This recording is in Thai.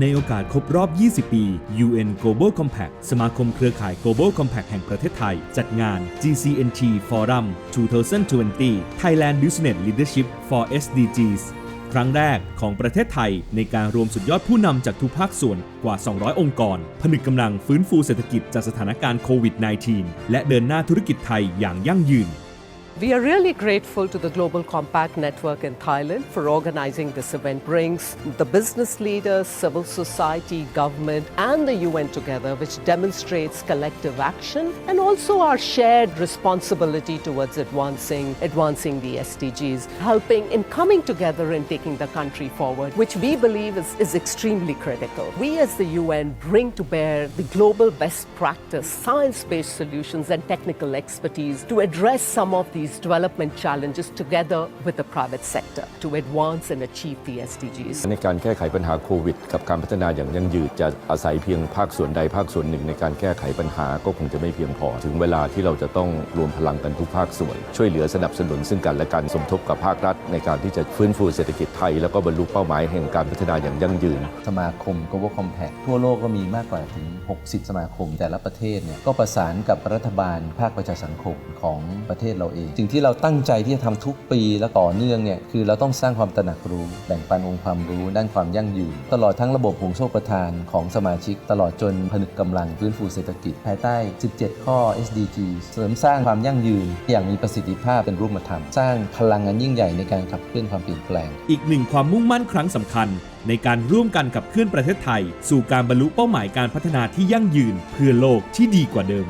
ในโอกาสครบรอบ 20 ปี UN Global Compact สมาคมเครือข่าย Global Compact แห่งประเทศไทย จัดงาน GCNT Forum 2020 Thailand Business Leadership for SDGs ครั้งแรกของประเทศไทยในการรวมสุดยอดผู้นำจากทุกภาคส่วนกว่า 200 องค์กร ผนึกกำลังฟื้นฟูเศรษฐกิจจากสถานการณ์โควิด -19 และเดินหน้าธุรกิจไทยอย่างยั่งยืน We are really grateful to the Global Compact Network in Thailand for organizing this event. Brings the business leaders, civil society, government, and the UN together, which demonstrates collective action and also our shared responsibility towards advancing advancing the SDGs, helping in coming together and taking the country forward, which we believe is, is extremely critical. We as the UN bring to bear the global best practice, science-based solutions, and technical expertise to address some of these development challenges together with the private sector to advance and achieve the SDGs. ในการแก้ไขปัญหาโควิด กับการพัฒนาอย่างยั่งยืนจะอาศัยเพียงภาคส่วนใดภาคส่วนหนึ่ง ในการแก้ไขปัญหาก็คงจะไม่เพียงพอ ถึงเวลาที่เราจะต้องรวมพลังกันทุกภาคส่วน ช่วยเหลือสนับสนุนซึ่งกันและกันสมทบกับภาครัฐ ในการที่จะฟื้นฟูเศรษฐกิจไทย แล้วก็บรรลุเป้าหมายแห่งการพัฒนาอย่างยั่งยืน สมาคม Global Compact ทั่วโลกก็มีมากกว่าถึง 60 สมาคม แต่ละประเทศเนี่ยก็ประสานกับรัฐบาลภาคประชาสังคมของประเทศเราเองสิ่งที่เราตั้งใจที่จะทำทุกปีและต่อเนื่องเนี่ยคือเราต้องสร้างความตระหนักรู้ แบ่งปันองค์ความรู้ ด้านความยั่งยืนตลอดทั้งระบบห่วงโซ่ประทานของสมาชิก ตลอดจนผนึกกำลังฟื้นฟูเศรษฐกิจ ภายใต้ 17 ข้อ SDG เสริมสร้างความยั่งยืน อย่างมีประสิทธิภาพเป็นรูปธรรม สร้างพลังอันยิ่งใหญ่ในการขับเคลื่อนความเปลี่ยนแปลง อีกหนึ่งความมุ่งมั่นครั้งสำคัญ ในการร่วมกันกับเคลื่อนประเทศไทย สู่การบรรลุเป้าหมายการพัฒนาที่ยั่งยืน เพื่อโลกที่ดีกว่าเดิม